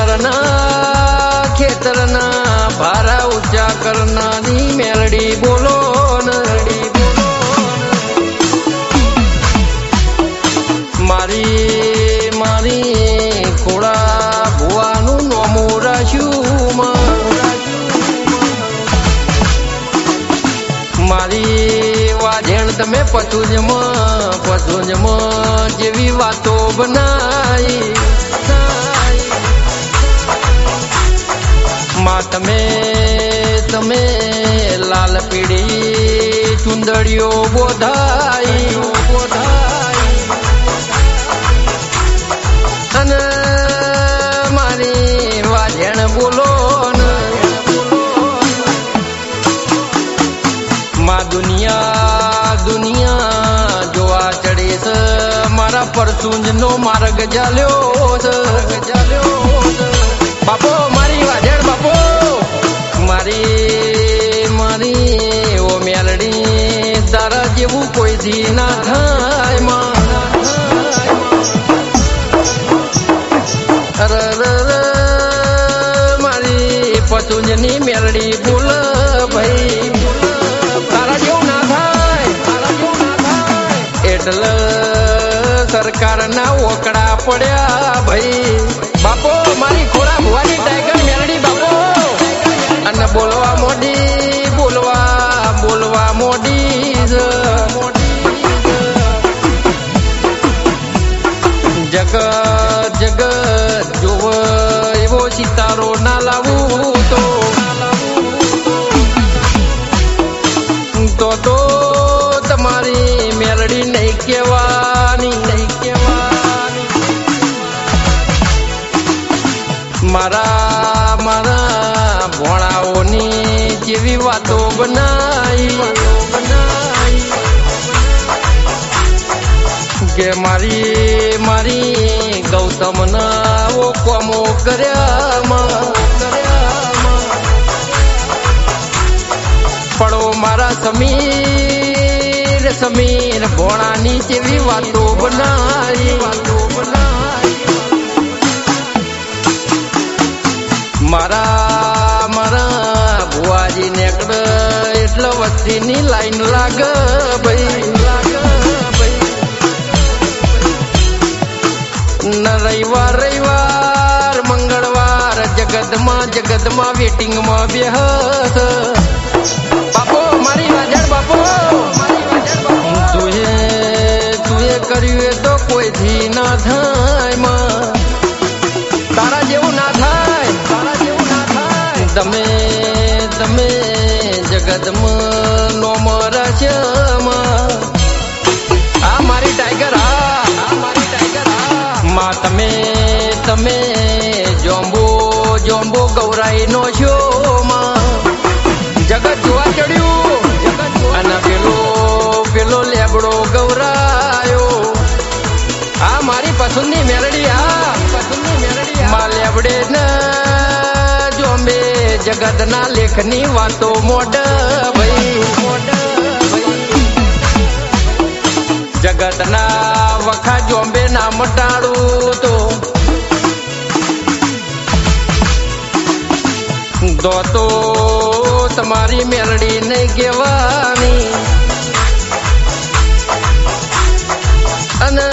મારના ખેતરના ભારા ઊંચા કરનારી મેલડી બોલો, નરડી મારી મારી ખોડા ભુવાનું નોમું રાખ્યું. મારી વાજેણ તમે પતુંજમાં પતુંજમાં જેવી વાતો બનાઈ. તમે લાલ પીડી ચુંદડીઓ બોધાઈ. વાજણ બોલો મા દુનિયા દુનિયા જોવા ચડે મારા પરસુંજ નો માર્ગ ચાલ્યો છે. બાપો મારી મારી ઓ મેલડી તારા જેવું ના અરે રે રે, મારી પતુંજની મેલડી બોલ ભાઈ. તારા જેવું તારા ના એટલે સરકારના ઓકડા પડ્યા ભાઈ. બાપો મારી જગત જગત જોવ એવો સિતારો ના લાવું તો. તો તો તમારી મેલડી નહીં કહેવાની. નહીં કહેવાની મારા મારા ભોણાઓની જેવી વાતો બનાઈ કે મારી મારી ગૌતમના ઓ કોમો કર્યામાં પડો મારા સમીર સમીર ભોણાની જેવી વાતો બનાવી. વાતો બનાવી મારા મારા ભુવાજી નેકડ એટલે વસ્તીની લાઈન લાગ ભાઈ. રવિવાર રવિવાર, મંગળવાર, જગતમાં જગતમાં વેટિંગમાં બેહત. બાપો, મારી વાજણ બાપો તુએ તુએ કર્યું એ તો કોઈથી ના થાય ગૌરાઈ નો માં જગત જોવા ચડ્યું. અને પેલો પેલો લેબડો ગૌરાયો. આ મારી પસંદની મેલડી આ. પસંદની મેલડી માં લેબડે ન જોંબે જગતના લેખની વાતો મોઢ ભાઈ. મોડ ભાઈ જગતના વખા જોંબે ના મટાડું તો તો તમારી મેલડી નહીં ગેવાની અને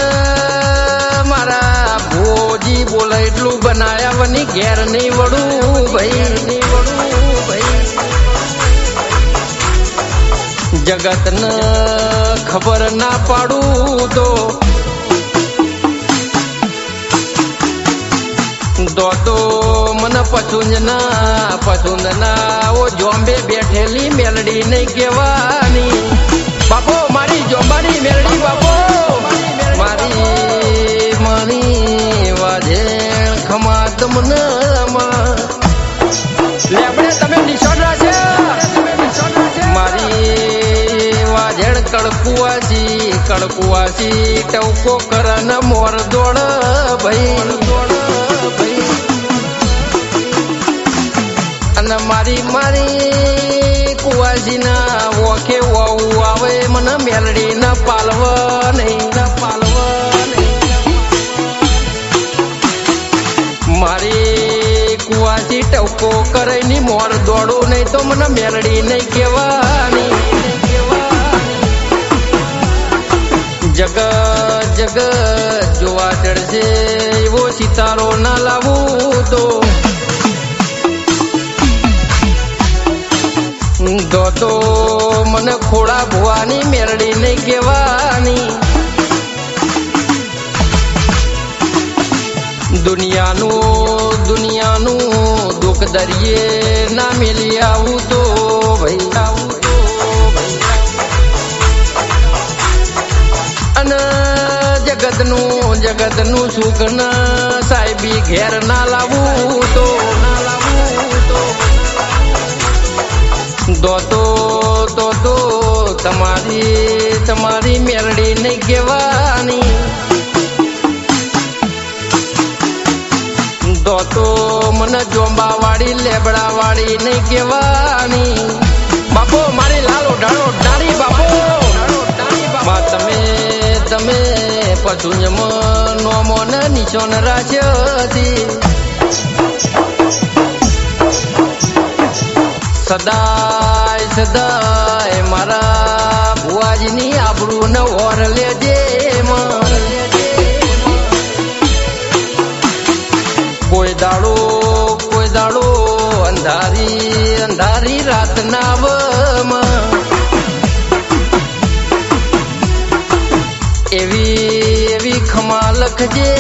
મારા ભોજી બોલે એટલું બનાયાવની ઘેર નહીં વડું ભાઈ. નહીં વડું જગતન ખબર ના પાડું તો. દો તો મને પછુંજ ના પછુંદ ના ઓ જોંબે બેઠેલી મેલડી નહીં કહેવાની. બાપો, મારી જોમ્બાની મેલડી બાપો, મારી મારી વાજેણ ખમા તમને લેબડે તમે નિશાન રાખ્યા મારી વાજેણ કડકુવાસી કડકુવાસી ટવકો કરન મોર દોડ ભાઈ. દોડ અને મારી મારી કુવાજીના ઓખે વાવું આવે મને મેલડી ન પાલવ, નહીં ન પાલવ મારી કુવાજી ટેકો કરે ની મોર દોડો, નહીં તો મને મેલડી નહીં કહેવાની જગ જગ, જોવા ચડશે એવો સિતારો ના લાવું તો તો તો મને ખોડા ભુવાની મેરડી નહીં કહેવાની. દુનિયાનું દુનિયાનું દુઃખ દરિયે ના મેલી આવું તો ભાઈ. આવું તો અને જગતનું જગતનું સુખ ના સાહેબી ઘેર ના લાવું. દો તો તો તો તમારી તમારી મેરડી નહીં કહેવાની. દોતો મને જોંબા વાળી લેબડા વાળી નહીં કહેવાની. બાપો, મારી લાલો ડાળો ડાળી બાપો. માં, તમે તમે પશુંજમ નોમો ને નિશોન રાખ્યો સદાય મારા ભુવાજીની આબરૂ ને લેજે. કોઈ દાડો કોઈ દાડો અંધારી અંધારી રાત ના. એવી એવી ખમા લખજે